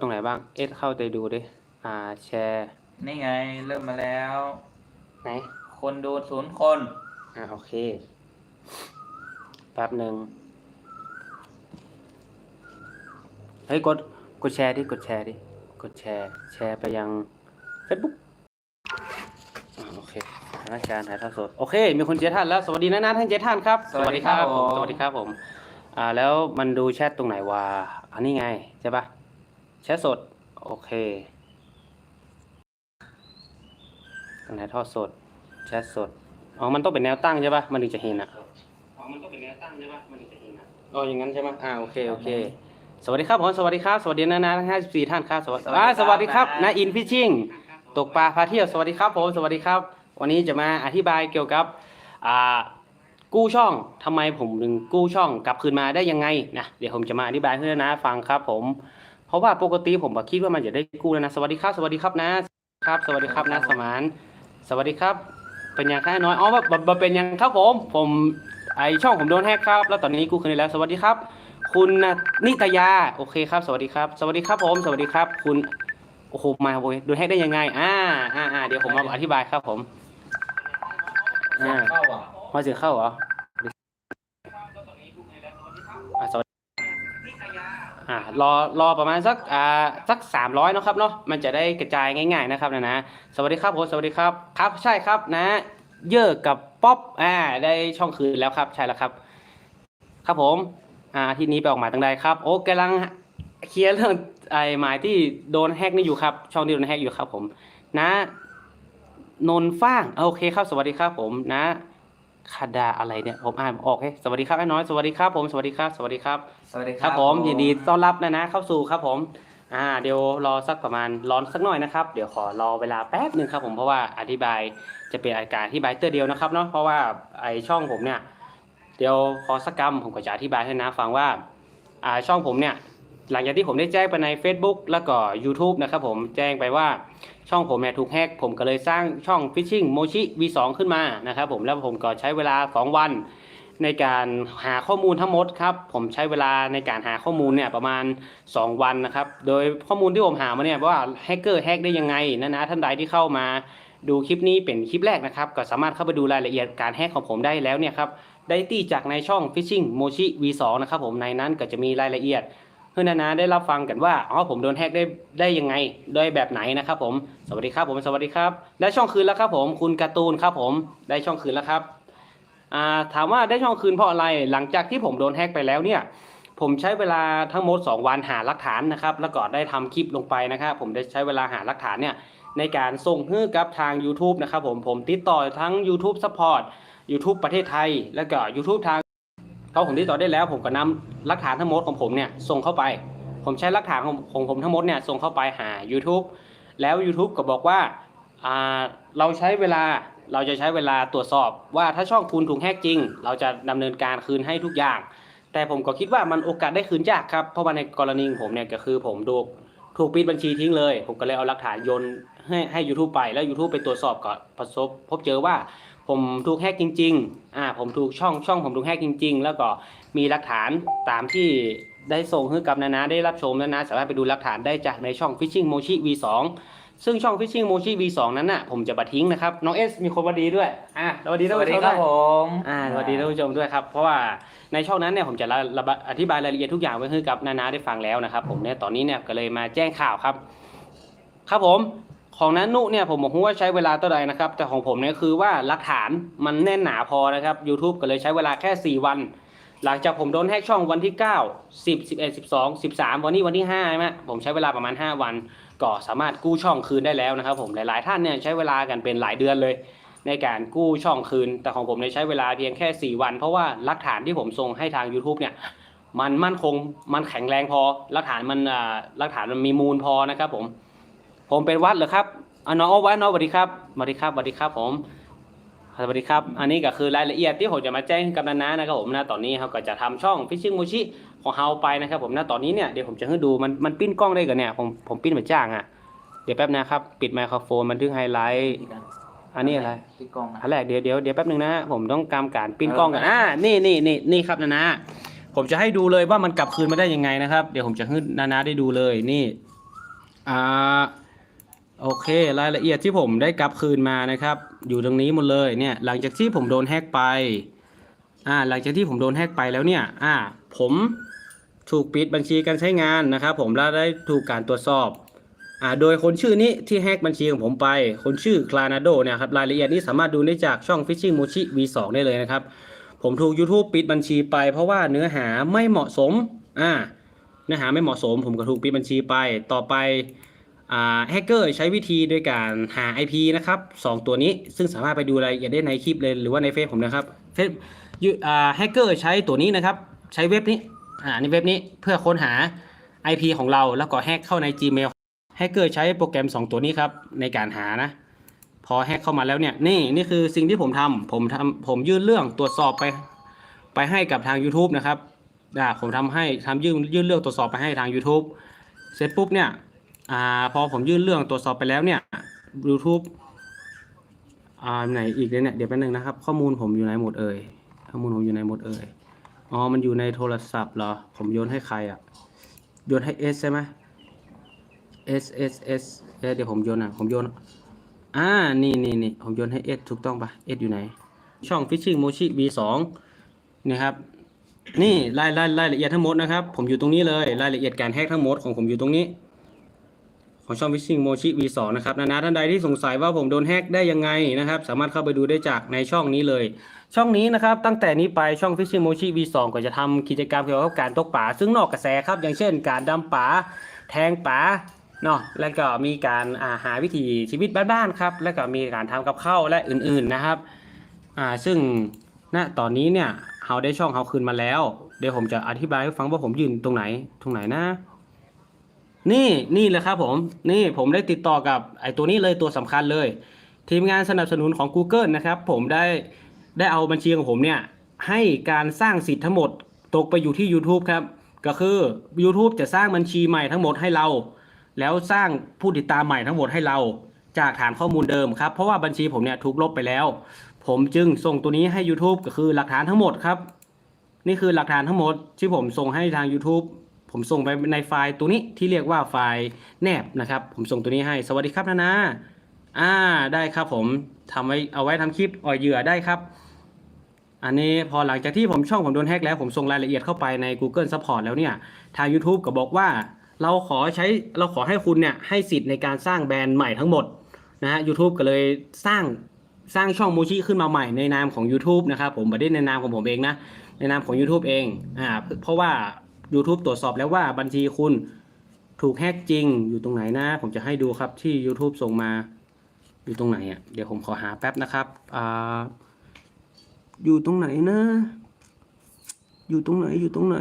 ตรงไหนบ้าง เอสเข้าไปดูดิ อ่า แชร์ นี่ไงเริ่มมาแล้ว ไหน คนดูศูนย์คน อ่า โอเค แป๊บหนึ่ง เฮ้ย กด กดแชร์ดิ กดแชร์ดิ กดแชร์ แชร์ไปยัง Facebook อ่าโอเคสถานการณ์ถ่ายทอดสด โอเค มีคนเจท่านแล้ว สวัสดีนะนะท่านเจท่านครับ สวัสดีครับผม สวัสดีครับผม อ่า แล้วมันดูแชทตรงไหนวะ อันนี้ไง ใช่ปะแชทสด โอเคตรงไหนทอดสด แชทสด อ๋อ มันต้องเป็นแนวตั้งใช่ปะมันถึงจะเห็นอะ อ๋อ มันต้องเป็นแนวตั้งใช่ปะมันถึงจะเห็นอะ อ๋อ อย่างนั้นใช่ปะอ่า โอเค โอเค สวัสดีครับผมสวัสดีครับ สวัสดีนะนะทั้งห้าสิบสี่ท่านครับ สวัสดีอ่าสวัสดีครับนาอินฟิชชิ่ง ตกปลาพาเที่ยว สวัสดีครับผม สวัสดีครับ วันนี้จะมาอธิบายเกี่ยวกับ อ่า กู้ช่องทำไมผมถึงกู้ช่องกลับคืนมาได้ยังไงนะ เดี๋ยวผมจะมาอธิบายให้นะฟังครับผม เพราะว่าปกติผมก็คิดว่ามันจะได้กู้แล้วนะ สวัสดีครับ สวัสดีครับนะครับ สวัสดีครับนะสมานสวัสดีครับ เป็นยังค่าน้อย อ๋อบ่บ่บ่เป็นยังครับผม ผมไอช่องผมโดนแฮกครับ แล้วตอนนี้กู้คืนได้แล้ว สวัสดีครับ คุณนิตยา โอเคครับ สวัสดีครับ สวัสดีครับผม สวัสดีครับ คุณ โอ้โห มาโว้ยโดนแฮกได้ยังไงอ่าอ่าอ่าเดี๋ยวผมมาอธิบายครับผม อ่าเข้าอะมาถึงเข้าเหรอ อ่ารอรอประมาณสักอ่าสักสามร้อยนาะครับเนาะมันจะได้กระจายง่าย ๆนะครับนะนะสวัสดีครับผมสวัสดีครับครับใช่ครับนะ เยอะกับป๊อปอ่าได้ช่องคืนแล้วครับใช่แล้วครับ ครับผมอ่าที่นี้ไปออกหมายตั้งใดครับ โอ้กำลังเคลียร์เรื่องไอ้หมายที่โดนแฮกนี่อยู่ครับ ช่องที่โดนแฮกอยู่ครับผมนะนนฟ้างโอเคครับสวัสดีครับผมนะ คาดาอะไรเนี่ยผมอ่านออกเฮ้ยสวัสดีครับไอ้น้อยสวัสดีครับผมสวัสดีครับ สวัสดีครับสวัสดีครับผมยินดีต้อนรับนะนะ เข้าสู่ครับผมอ่าเดี๋ยวรอสักประมาณร้อนสักหน่อยนะครับ เดี๋ยวขอรอเวลาแป๊บหนึ่งครับผมเพราะว่าอธิบายจะเป็นอาการอธิบายเตอร์เดียวนะครับเนาะเพราะว่าไอช่องผมเนี่ยเดี๋ยวพอสักกรรมผมก็จะอธิบายให้นะฟังว่าอ่าช่องผมเนี่ยหลังจากที่ผมได้แจ้งไปใน Facebook แล้วก็ YouTube นะครับผมแจ้งไปว่า ช่องผมเนี่ยถูกแฮกผมก็เลยสร้างช่อง Fishing Mochi V2 ขึ้นมานะครับผมแล้วผมก็ใช้เวลา 2 วัน ในการหาข้อมูลทั้งหมดครับผมใช้เวลาในการหาข้อมูลเนี่ยประมาณ 2 วันนะครับโดยข้อมูลที่ผมหามาเนี่ยว่าแฮกเกอร์แฮกได้ยังไงนะนะท่านใดที่เข้ามาดูคลิปนี้เป็นคลิปแรกนะครับก็สามารถเข้าไปดูรายละเอียดการแฮกของผมได้แล้วเนี่ยครับได้ตีจากในช่อง Fishing Mochi V2 นะครับผมในนั้นก็จะมีรายละเอียด เพื่อนนาได้รับฟังกันว่าอ๋อผมโดนแฮกได้ได้ยังไงด้วยแบบไหนนะครับผมสวัสดีครับผมสวัสดีครับ ได้ช่องคืนแล้วครับผมคุณการ์ตูนครับผมได้ช่องคืนแล้วครับถามว่าได้ช่องคืนเพราะอะไรหลังจากที่ผมโดนแฮกไปแล้วเนี่ยผมใช้เวลาทั้งหมด 2 วันหาหลักฐานนะครับ แล้วก็ได้ทำคลิปลงไปนะครับ ผมได้ใช้เวลาหาหลักฐานเนี่ยในการส่งให้กับทาง YouTube นะครับผมผมติดต่อทั้ง YouTube Support YouTube ประเทศไทย แล้วก็ YouTube ทาง อผมติดต่อได้แล้ว ผมก็นำหลักฐานทั้งหมดของผมเนี่ยส่งเข้าไป ผมใช้หลักฐานของของผมทั้งหมดเนี่ยส่งเข้าไปหา YouTube แล้ว YouTube ก็บอกว่าาเราใช้เวลาเราจะใช้เวลาตรวจสอบว่าถ้าช่องคุณถูกแฮกจริง เราจะดำเนินการคืนให้ทุกอย่าง แต่ผมก็คิดว่ามันโอกาสได้คืนยากครับเพราะว่าในกรณีของผมเนี่ยก็คือผมถูกถูกปิดบัญชีทิ้งเลย ผมก็เลยเอาหลักฐานโยนให้ให้ YouTube ไปแล้ว YouTube ไปตรวจสอบก็ประสบพบเจอว่า ผมถูกแฮกจริงๆอ่าผมถูกช่องช่องผมถูกแฮกจริง ๆ แล้วก็มีหลักฐานตามที่ได้ส่งให้กับนานาได้รับชมนานาสามารถไปดูหลักฐานได้จากในช่อง Fishing Mochi V2 ซึ่งช่อง Fishing Mochi V2 นั้นน่ะผมจะบัดทิ้งนะครับน้องเอสมีคนมาดีด้วยอ่าสวัสดีสท่านวัสผู้ดีชมครับด้วยผมอ่าสวัสดีท่านผู้ชมด้วยครับเพราะว่าในช่องนั้นเนี่ยผมจะระระบายอธิบายรายละเอียดทุกอย่างไว้ให้กับนานาได้ฟังแล้วนะครับผมเนี่ยตอนนี้เนี่ยก็เลยมาแจ้งข่าวครับ ครับผม ของนันนุเนี่ยผมบอกว่าใช้เวลาเท่าไหร่นะครับ แต่ของผมเนี่ยคือว่าหลักฐานมันแน่นหนาพอนะครับ YouTube ก็เลยใช้เวลาแค่ 4 วัน หลังจากผมโดนแฮกช่องวันที่ 9 10 11 12 13 วันนี้วันที่5ใช่ไหมผมใช้เวลาประมาณ 5 วัน ก็สามารถกู้ช่องคืนได้แล้วนะครับ ผมหลายๆท่านเนี่ยใช้เวลากันเป็นหลายเดือนเลย ในการกู้ช่องคืน แต่ของผมเนี่ยใช้เวลาเพียงแค่ 4 วัน เพราะว่าหลักฐานที่ผมส่งให้ทาง YouTube เนี่ยมันมั่นคงมันแข็งแรงพอหลักฐานมันหลักฐานมันมีมูลพอนะครับผม ผมเป็นวัดเหรอครับอะน้องเอาไว้น้องสวัสดีครับสวัสดีครับสวัสดีครับผมสวัสดีครับ อันนี้ก็คือรายละเอียดที่ผมจะมาแจ้งให้กับนานานะครับผมนะตอนนี้เขาก็จะทำช่อง Fishing Mochi ของเฮาไปนะครับผมนะตอนนี้เนี่ยเดี๋ยวผมจะให้ดูมันมันปิ้นกล้องได้กันเนี่ยผมผมปิ้นเหมือนจ้างอะเดี๋ยวแป๊บนะครับปิดไมโครโฟนบันทึกไฮไลท์อันนี้อะไรพี่กองนะอันแรกเดี๋ยวเดี๋ยวเดี๋ยวแป๊บหนึงนะฮะผมต้องกำการปิ้นกล้องกันอ่านี่นี่นี่นี่ครับนานาผมจะให้ดูเลยว่ามันกลับคืนมาได้ยังไงนะครับ เดี๋ยวผมจะให้นานาได้ดูเลยนี่อ่า โอเค รายละเอียดที่ผมได้กลับคืนมานะครับ อยู่ตรงนี้หมดเลยเนี่ยหลังจากที่ผมโดนแฮกไปอ่าหลังจากที่ผมโดนแฮกไปแล้วเนี่ยอ่าผมถูกปิดบัญชีการใช้งานนะครับ ผมและได้ถูกการตรวจสอบอ่าโดยคนชื่อนี้ที่แฮกบัญชีของผมไป คนชื่อคลานาโดเนี่ยครับรายละเอียดนี้สามารถดูได้จากช่อง Fishing Mochi V2 ได้เลยนะครับ ผมถูก YouTube ปิดบัญชีไป เพราะว่าเนื้อหาไม่เหมาะสมอ่าเนื้อหาไม่เหมาะสม ผมก็ถูกปิดบัญชีไปต่อไป แฮกเกอร์ใช้วิธีโดยการหา IP นะครับสองตัวนี้ซึ่งสามารถไปดูรายละเอียดได้ในคลิปเลยหรือว่าในเฟซผมนะครับเฟซแฮกเกอร์ใช้ตัวนี้นะครับ ใช้เว็บนี้อ่าในเว็บนี้เพื่อค้นหา IP ของเราแล้วก็แฮกเข้าใน Gmail แฮกเกอร์ใช้โปรแกรม 2 ตัวนี้ครับในการหานะ พอแฮกเข้ามาแล้วเนี่ยนี่นี่คือสิ่งที่ผมทำผมทำผมยื่นเรื่องตรวจสอบไป ไปให้กับทาง YouTube นะครับอ่าผมทำให้ทำยื่นยื่นเรื่องตรวจสอบไปให้ทาง YouTube เสร็จปุ๊บเนี่ย อ่าพอผมยื่นเรื่องตรวจสอบไปแล้วเนี่ย YouTube อ่าไหนอีกเลยเนี่ยเดี๋ยวแป๊บนึงนะครับ ข้อมูลผมอยู่ไหนหมดเอ่ยข้อมูลผมอยู่ไหนหมดเอ่ยอ๋อมันอยู่ในโทรศัพท์เหรอ ผมโยนให้ใครอะโยนให้ S ใช่ไหม S S S เอ๊ะเดี๋ยวผมโยนอะผมโยนอ่านี่นี่นี่ผมโยนให้ S ถูกต้องปะ S อยู่ไหน ช่อง Fishing Mochi V2 นะครับนี่รายรายรายละเอียดทั้งหมดนะครับ ผมอยู่ตรงนี้เลยรายละเอียดการแฮกทั้งหมดของผมอยู่ตรงนี้ ของช่อง Fishing Mochi V2 นะครับนานาท่านใดที่สงสัยว่าผมโดนแฮกได้ยังไงนะครับ สามารถเข้าไปดูได้จากในช่องนี้เลย ช่องนี้นะครับ ตั้งแต่นี้ไปช่อง Fishing Mochi V2 ก็จะทำกิจกรรมเกี่ยวกับการตกปลาซึ่งนอกกระแสครับ อย่างเช่น การดำปลาแทงปลาเนาะแล้วก็มีการอาหาวิถีชีวิตบ้านๆครับ แล้วก็มีการทำกับข้าวและอื่นๆนะครับอ่าซึ่งณตอนนี้เนี่ยเราได้ช่องเขาคืนมาแล้ว เดี๋ยวผมจะอธิบายให้ฟังว่าผมยืนตรงไหนตรงไหนนะ นี่นี่เลยครับผมนี่ผมได้ติดต่อกับไอ้ตัวนี้เลยตัวสำคัญเลย ทีมงานสนับสนุนของ Google นะครับ ผมได้ได้เอาบัญชีของผมเนี่ยให้การสร้างสิทธิ์ทั้งหมดตกไปอยู่ที่ YouTube ครับ ก็คือ YouTube จะสร้างบัญชีใหม่ทั้งหมดให้เรา แล้วสร้างผู้ติดตามใหม่ทั้งหมดให้เรา จากฐานข้อมูลเดิมครับ เพราะว่าบัญชีผมเนี่ยถูกลบไปแล้ว ผมจึงส่งตัวนี้ให้ YouTube ก็คือหลักฐานทั้งหมดครับ นี่คือหลักฐานทั้งหมดที่ผมส่งให้ทาง YouTube ผมส่งไปในไฟล์ตัวนี้ที่เรียกว่าไฟล์แนบนะครับ ผมส่งตัวนี้ให้สวัสดีครับนานาอ่าได้ครับผมทำไว้เอาไว้ทำคลิปอ่อยเหยื่อได้ครับ อันนี้พอหลังจากที่ผมช่องผมโดนแฮกแล้วผมส่งรายละเอียดเข้าไปใน Google Support แล้วเนี่ย ทาง YouTube ก็บอกว่า เราขอใช้เราขอให้คุณเนี่ยให้สิทธิ์ในการสร้างแบรนด์ใหม่ทั้งหมดนะฮะ YouTube ก็เลยสร้างสร้างช่องโมชิขึ้นมาใหม่ในนามของ YouTube นะครับผมไม่ได้ในนามของผมเองนะ ในนามของ YouTube เองอ่าเพราะว่า YouTube ตรวจสอบแล้วว่าบัญชีคุณถูกแฮกจริงอยู่ตรงไหนนะ ผมจะให้ดูครับที่ YouTube ส่งมาอยู่ตรงไหนอะเดี๋ยวผมขอหาแป๊บนะครับอ่าอยู่ตรงไหนนะ อยู่ตรงไหนอยู่ตรงไหน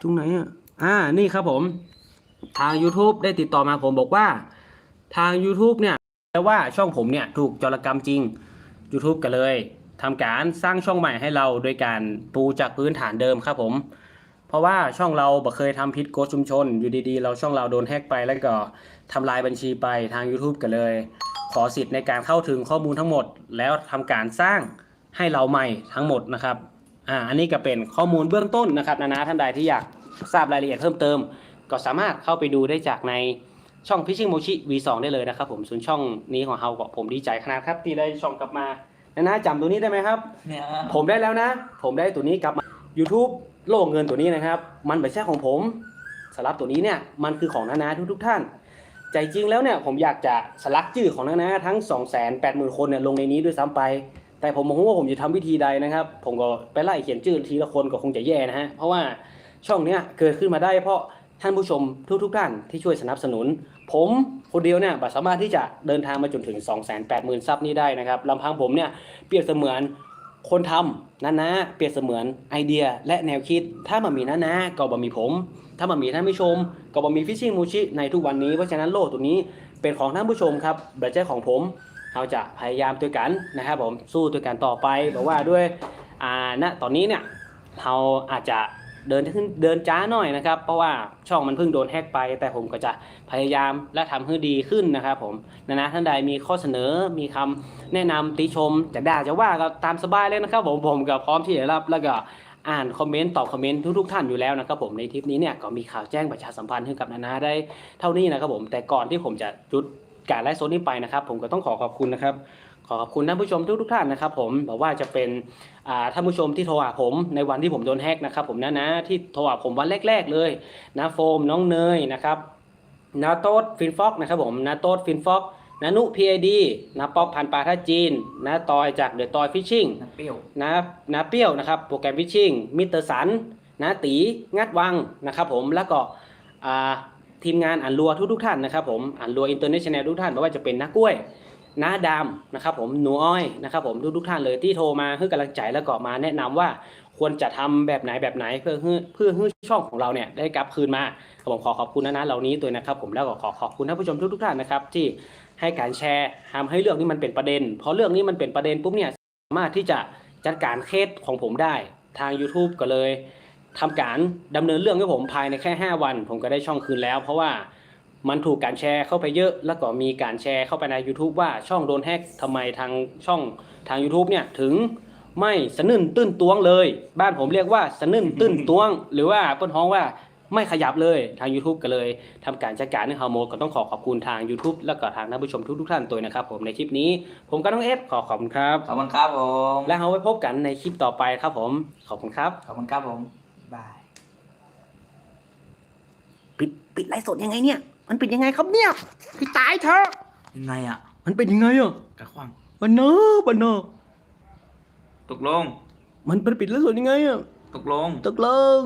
ตรงไหนอะอ่านี่ครับผม ทาง YouTube ได้ติดต่อมาผมบอกว่า ทาง YouTube เนี่ยแปลว่าช่องผมเนี่ยถูกจรกรรมจริง YouTube ก็เลยทำการสร้างช่องใหม่ให้เราโดยการปูจากพื้นฐานเดิมครับผม เพราะว่าช่องเราบ่เคยทำพิษโกชุมชน อยู่ดีๆ เราช่องเราโดนแฮกไปแล้วก็ทำลายบัญชีไปทาง YouTube ก็เลย ขอสิทธิ์ในการเข้าถึงข้อมูลทั้งหมด แล้วทำการสร้างให้เราใหม่ทั้งหมดนะครับอ่าอันนี้ก็เป็นข้อมูลเบื้องต้นนะครับนานาท่านใดที่อยากทราบรายละเอียดเพิ่มเติม ก็สามารถเข้าไปดูได้จากในช่อง Fishing Mochi V2 ได้เลยนะครับผมส่วนช่องนี้ของเราก็ผมดีใจขนาดครับที่ได้ช่องกลับมานานาจำตัวนี้ได้ไหมครับเนี่ยผมได้แล้วนะ ผมได้ตัวนี้กลับมา YouTube โลกเงินตัวนี้นะครับ มันไม่ใช่ของผมสลับตัวนี้เนี่ยมันคือของนานาทุกทุกๆท่าน ใจจริงแล้วเนี่ยผมอยากจะสลักชื่อของนานาทั้ง 2 8 0 0 0 0 คนเนี่ยลงในนี้ด้วยซ้ำไป แต่ผมมองว่าผมจะทำวิธีใดนะครับ ผมก็ไปไล่เขียนชื่อทีละคนก็คงจะแย่นะฮะเพราะว่าช่องเนี้ยเกิดขึ้นมาได้เพราะท่านผู้ชมทุกๆท่านที่ช่วยสนับสนุน ผมคนเดียวเนี่ยบัสามารถที่จะเดินทางมาจนถึง 2 8 0 0 0 0ซับนี้ได้นะครับลำพังผมเนี่ยเปรียบเสมือน คนทำนั่นนะเปรียบเสมือนไอเดียและแนวคิด ถ้ามันมีนั่นนะก็บ่มีผม ถ้ามันมีท่านผู้ชม ก็บ่มีฟิชชิ่งมูชิในทุกวันนี้เพราะฉะนั้นโลกตัวนี้เป็นของท่านผู้ชมครับเบอร์เจ้ของผมเราจะพยายามด้วยกันนะครับผมสู้ด้วยกันต่อไปบอกว่าด้วยอ่าณตอนนี้เนี่ยเราอาจจะ เดินขึ้นเดินจ้าหน่อยนะครับ เพราะว่าช่องมันเพิ่งโดนแฮกไป แต่ผมก็จะพยายามและทำให้ดีขึ้นนะครับผมนะนะท่านใดมีข้อเสนอมีคำแนะนำติชมจะด่าจะว่าก็ตามสบายเลยนะครับ ผมผมก็พร้อมที่จะรับแล้วก็อ่านคอมเมนต์ตอบคอมเมนต์ทุกๆท่านอยู่แล้วนะครับผมในทริปนี้เนี่ยก็มีข่าวแจ้งประชาสัมพันธ์ให้กับนานาได้เท่านี้นะครับผมแต่ก่อนที่ผมจะจุดการไลฟ์สดนี้ไปนะครับ ผมก็ต้องขอขอบคุณนะครับ ขอขอบคุณท่านผู้ชมทุกๆท่านนะครับผมบอกว่าจะเป็นอ่าท่านผู้ชมที่โทรหาผมในวันที่ผมโดนแฮกนะครับผมนะนะที่โทรหาผมวันแรก ๆ เลยนะโฟมน้องเนยนะครับนาโต๊ดฟินฟอกนะครับผมนาโต๊ดฟินฟอกนานุพีไอดีนาป๊อปพันปลาท่าจีนนาตอยจากเดอะตอยฟิชชิ่งน้ำเปรี้ยวนะนาเปรี้ยวนะครับโปรแกรมฟิชชิ่งมิสเตอร์สันนาตีงัดวังนะครับผมแล้วก็อ่าทีมงานอ่านรัวทุกๆท่านนะครับผมอ่านรัวอินเตอร์เนชั่นแนลทุกท่านไม่ว่าจะเป็นนักกล้วย น้าดำนะครับผมหนูอ้อยนะครับผมทุกๆท่านเลยที่โทรมาให้กำลังใจแล้วก็มาแนะนำว่าควรจะทำแบบไหนแบบไหนเพื่อให้เพื่อให้ช่องของเราเนี่ยได้กลับคืนมาผมขอขอบคุณนะนะเหล่านี้ตัวนะครับ ผมแล้วก็ขอขอบคุณท่านผู้ชมทุกๆท่านนะครับที่ให้การแชร์ทำให้เรื่องนี้มันเป็นประเด็น เพอเรื่องนี้มันเป็นประเด็นปุ๊บเนี่ยสามารถที่จะจัดการเคสของผมได้ทาง YouTube ก็เลยทำการดำเนินเรื่องให้ผมภายในแค่ 5 วัน ผมก็ได้ช่องคืนแล้ว เพราะว่า มันถูกการแชร์เข้าไปเยอะ แล้วก็มีการแชร์เข้าไปใน YouTube ว่าช่องโดนแฮกทำไมทางช่องทาง YouTube เนี่ยถึงไม่สนึ่นตื้นตวงเลย บ้านผมเรียกว่าสนึ่นตื้นตวง หรือว่าเปิ้นฮ้องว่าไม่ขยับเลยทาง YouTube ก็เลยทำการจัดการในฮาร์โมก็ต้องขอขอบคุณทาง YouTube แล้วก็ทางท่านผู้ชมทุกๆท่านตัวนะครับผมในคลิปนี้ ผมก็ต้องเอฟขอขอบคุณครับ ขอบคุณครับผม แล้วเราไว้พบกันในคลิปต่อไปครับผม ขอบคุณครับ ขอบคุณครับผมบาย ปิดปิดไลฟ์สดยังไงเนี่ย มันเป็นยังไงครับเนี่ยพี่ตายเถอะยังไงอะมันเป็นยังไงอะกระขวางบันเนอร์บันเนอร์ตกลง มันเป็นปิดไลฟ์สดยังไงอะตกลง ตกลง